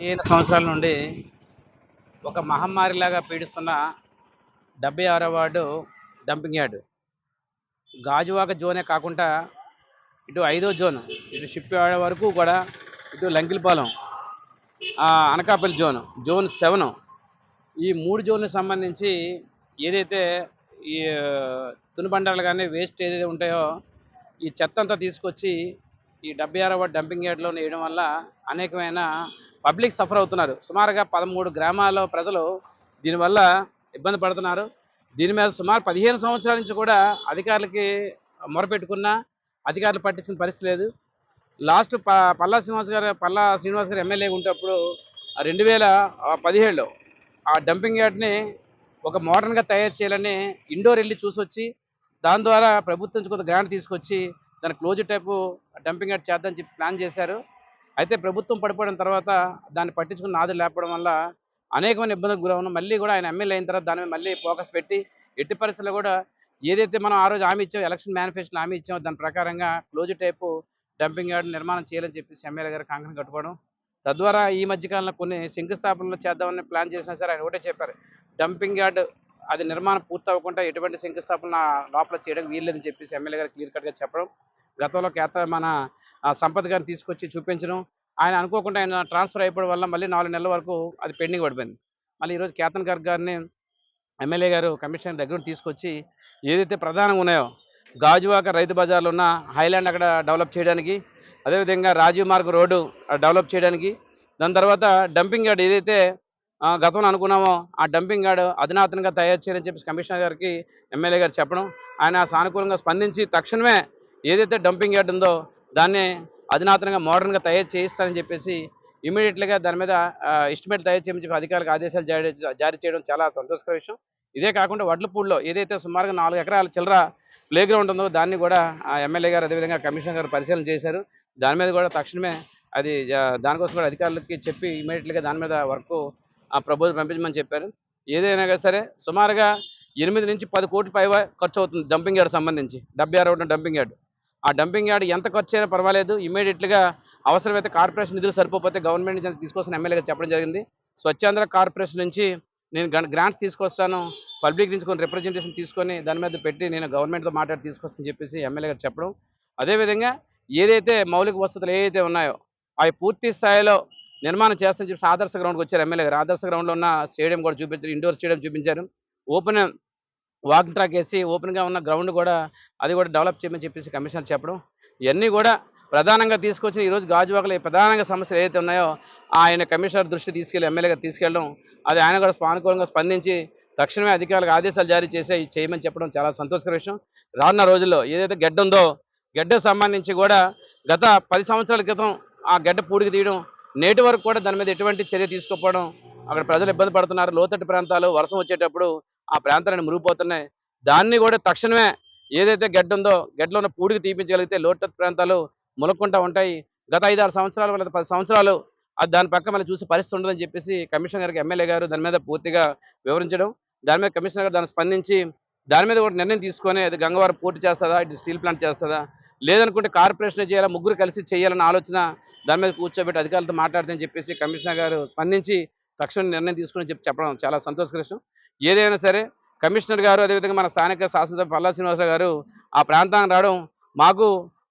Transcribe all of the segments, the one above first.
పదిహేను సంవత్సరాల నుండి ఒక మహమ్మారిలాగా పీడిస్తున్న డెబ్బై ఆరో వార్డు డంపింగ్ యార్డ్. గాజువాక జోనే కాకుండా ఇటు ఐదో జోన్ ఇటు షిప్ వరకు కూడా ఇటు Lankelapalem Anakapalli zone zone seven. ఈ మూడు జోన్లకు సంబంధించి ఏదైతే ఈ తునుబండాలు కానీ వేస్ట్ ఏదైతే ఉంటాయో ఈ చెత్త అంతా తీసుకొచ్చి ఈ డెబ్బై ఆరవ డంపింగ్ యార్డ్లో వేయడం వల్ల అనేకమైన పబ్లిక్ సఫర్ అవుతున్నారు. సుమారుగా పదమూడు గ్రామాల్లో ప్రజలు దీనివల్ల ఇబ్బంది పడుతున్నారు. దీని మీద సుమారు పదిహేను సంవత్సరాల నుంచి కూడా అధికారులకి మొరపెట్టుకున్నా అధికారులు పట్టించిన పరిస్థితి లేదు. లాస్ట్ ప పల్లా శ్రీనివాస్ గారు పల్లా శ్రీనివాస్ గారు ఎమ్మెల్యే ఉంటప్పుడు రెండు వేల పదిహేడులో ఆ డంపింగ్ యార్డ్ని ఒక మోడర్న్గా తయారు చేయాలని ఇండోర్ వెళ్ళి చూసి వచ్చి దాని ద్వారా ప్రభుత్వం నుంచి కొంత గ్రాంట్ తీసుకొచ్చి దాని క్లోజ్ టైపు డంపింగ్ యార్డ్ చేద్దామని చెప్పి ప్లాన్ చేశారు. అయితే ప్రభుత్వం పడిపోయిన తర్వాత దాన్ని పట్టించుకుని నాదు లేకపోవడం వల్ల అనేకమైన ఇబ్బందులకు గురవును. మళ్ళీ కూడా ఆయన ఎమ్మెల్యే అయిన తర్వాత దాని మీద మళ్ళీ ఫోకస్ పెట్టి ఎట్టి పరిస్థితుల్లో కూడా ఏదైతే మనం ఆ రోజు హామీ ఇచ్చామో ఎలక్షన్ మేనిఫెస్టోలో హామీ ఇచ్చామో దాని ప్రకారంగా క్లోజ్ టైపు డంపింగ్ యార్డ్ నిర్మాణం చేయాలని చెప్పేసి ఎమ్మెల్యే గారు కంకణం కట్టుకోవడం. తద్వారా ఈ మధ్యకాలంలో కొన్ని శంకుస్థాపనలు చేద్దామని ప్లాన్ చేసినా సరే ఆయన ఒకటే చెప్పారు. డంపింగ్ యార్డ్ అది నిర్మాణం పూర్తి అవ్వకుండా ఎటువంటి శంకుస్థాపన లోపల చేయడం వీల్లేదని చెప్పేసి ఎమ్మెల్యే గారు క్లియర్ కట్గా చెప్పడం. గతంలో కేత మన సంపత్ గారిని తీసుకొచ్చి చూపించడం. ఆయన అనుకోకుండా ఆయన ట్రాన్స్ఫర్ అయిపోవడం వల్ల మళ్ళీ నాలుగు నెలల వరకు అది పెండింగ్ పడిపోయింది. మళ్ళీ ఈరోజు కేతన్ గారు గారిని ఎమ్మెల్యే గారు కమిషనర్ దగ్గర తీసుకొచ్చి ఏదైతే ప్రధానంగా ఉన్నాయో గాజువాక రైతు బజార్లో ఉన్న హైలాండ్ అక్కడ డెవలప్ చేయడానికి అదేవిధంగా రాజీవ్ మార్గ్ రోడ్డు డెవలప్ చేయడానికి దాని తర్వాత డంపింగ్ యార్డ్ ఏదైతే గతంలో అనుకున్నామో ఆ డంపింగ్ యార్డ్ అధునాతనంగా తయారు చేయాలని చెప్పి కమిషనర్ గారికి ఎమ్మెల్యే గారు చెప్పడం. ఆయన సానుకూలంగా స్పందించి తక్షణమే ఏదైతే డంపింగ్ యార్డ్ ఉందో దాన్ని అధునాతనంగా మోడర్న్గా తయారు చేయిస్తానని చెప్పేసి ఇమీడియట్లీగా దాని మీద ఎస్టిమేట్ తయారు చేయమని చెప్పి అధికారులకు ఆదేశాలు జారీ జారీ చేయడం చాలా సంతోషకర విషయం. ఇదే కాకుండా వడ్లపూడిలో ఏదైతే సుమారుగా నాలుగు ఎకరాల చిల్లర ప్లే గ్రౌండ్ ఉందో దాన్ని కూడా ఆ ఎమ్మెల్యే గారు అదేవిధంగా కమిషనర్ గారు పరిశీలన చేశారు. దాని మీద కూడా తక్షణమే అది దానికోసం కూడా అధికారులకి చెప్పి ఇమీడియట్గా దాని మీద వర్క్ ఆ ప్రపోజల్ పంపించమని చెప్పారు. ఏదైనా సరే సుమారుగా ఎనిమిది నుంచి పది కోట్ల పై ఖర్చు అవుతుంది డంపింగ్ యార్డ్ సంబంధించి. డెబ్బై ఆరు డంపింగ్ యార్డ్. ఆ డంపింగ్ యార్డ్ ఎంత ఖర్చు అయినా పర్వాలేదు. ఇమీడియట్గా అవసరమైతే కార్పొరేషన్ నిధులు సరిపోతే గవర్నమెంట్ నుంచి తీసుకొస్తాను ఎమ్మెల్యేగా చెప్పడం జరిగింది. స్వచ్ఛాంధ్ర కార్పొరేషన్ నుంచి నేను గ్రాంట్స్ తీసుకొస్తాను. పబ్లిక్ నుంచి కొన్ని రిప్రజెంటేషన్ తీసుకొని దాని మీద పెట్టి నేను గవర్నమెంట్తో మాట్లాడి తీసుకొస్తాను చెప్పేసి ఎమ్మెల్యే గారు చెప్పడం. అదేవిధంగా ఏదైతే మౌలిక వసతులు ఏదైతే ఉన్నాయో అవి పూర్తి స్థాయిలో నిర్మాణం చేస్తామని చెప్పి ఆదర్శ గ్రౌండ్కి వచ్చారు ఎమ్మెల్యే గారు. ఆదర్శ గ్రౌండ్లో ఉన్న స్టేడియం కూడా చూపించారు. ఇండోర్ స్టేడియం చూపించారు. ఓపెన్ వాక్ ట్రాక్ వేసి ఓపెన్గా ఉన్న గ్రౌండ్ కూడా అది కూడా డెవలప్ చేయమని చెప్పేసి కమిషనర్ చెప్పడం. ఇవన్నీ కూడా ప్రధానంగా తీసుకొచ్చిన ఈరోజు గాజువాకలో ఈ ప్రధానంగా సమస్యలు ఏదైతే ఉన్నాయో ఆయన కమిషనర్ దృష్టి తీసుకెళ్ళి ఎమ్మెల్యేగా తీసుకెళ్ళడం అది ఆయన కూడా సానుకూలంగా స్పందించి తక్షణమే అధికారులకు ఆదేశాలు జారీ చేసి చేయమని చెప్పడం చాలా సంతోషకర విషయం. రానున్న రోజుల్లో ఏదైతే గడ్డ ఉందో గడ్డకు సంబంధించి కూడా గత పది సంవత్సరాల క్రితం ఆ గడ్డ పూడికి తీయడం నేటి వరకు కూడా దాని మీద ఎటువంటి చర్య తీసుకోకపోవడం అక్కడ ప్రజలు ఇబ్బంది పడుతున్నారు. లోతట్టు ప్రాంతాలు వర్షం వచ్చేటప్పుడు ఆ ప్రాంతాలను మురిగిపోతున్నాయి దాన్ని కూడా తక్షణమే ఏదైతే గడ్డ ఉందో గడ్డలో ఉన్న పూడికి తీపించగలిగితే లోతట్టు ప్రాంతాలు ములక్కుంటా ఉంటాయి. గత ఐదు ఆరు సంవత్సరాలు లేదా పది సంవత్సరాలు అది దాని పక్క మళ్ళీ చూసి పరిస్థితి ఉండదని చెప్పేసి కమిషనర్ గారికి ఎమ్మెల్యే గారు దాని మీద పూర్తిగా వివరించడం దాని మీద కమిషనర్ గారు దాన్ని స్పందించి దాని మీద కూడా నిర్ణయం తీసుకొని అది గంగవారం పూర్తి చేస్తుందా ఇటు స్టీల్ ప్లాంట్ చేస్తుందా లేదనుకుంటే కార్పొరేషన్ చేయాలా ముగ్గురు కలిసి చేయాలన్న ఆలోచన దాని మీద కూర్చోబెట్టి అధికారులతో మాట్లాడుతుందని చెప్పేసి కమిషనర్ గారు స్పందించి తక్షణ నిర్ణయం తీసుకుని చెప్పి చెప్పడం చాలా సంతోషకరం. ఏదైనా సరే కమిషనర్ గారు అదేవిధంగా మన స్థానిక శాసనసభ పల్లా శ్రీనివాస గారు ఆ ప్రాంతానికి రావడం మాకు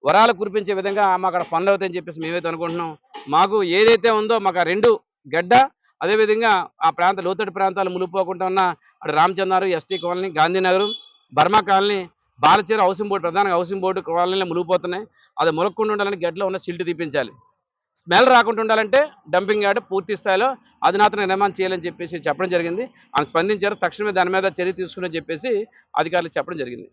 వరాలు కురిపించే విధంగా మాకు అక్కడ పనులు అవుతాయని చెప్పేసి మేమైతే అనుకుంటున్నాం. మాకు ఏదైతే ఉందో మాకు ఆ రెండు గడ్డ అదేవిధంగా ఆ ప్రాంత లోతటి ప్రాంతాలు మునిగిపోకుండా ఉన్న అటు Ramachandraru ST colony Gandhinagar Burma colony Balacheera housing board ప్రధానంగా హౌసింగ్ బోర్డు కాలనీలో మునిగిపోతున్నాయి. అది ములగకుండా ఉండాలని గడ్డలో ఉన్న సిల్ట్ తీపించాలి. స్మెల్ రాకుండా ఉండాలంటే డంపింగ్ యార్డ్ పూర్తి స్థాయిలో అధునాతన నిర్మాణం చేయాలని చెప్పేసి చెప్పడం జరిగింది. ఆయన స్పందించారు. తక్షణమే దాని మీద చర్య తీసుకుని చెప్పేసి అధికారులు చెప్పడం జరిగింది.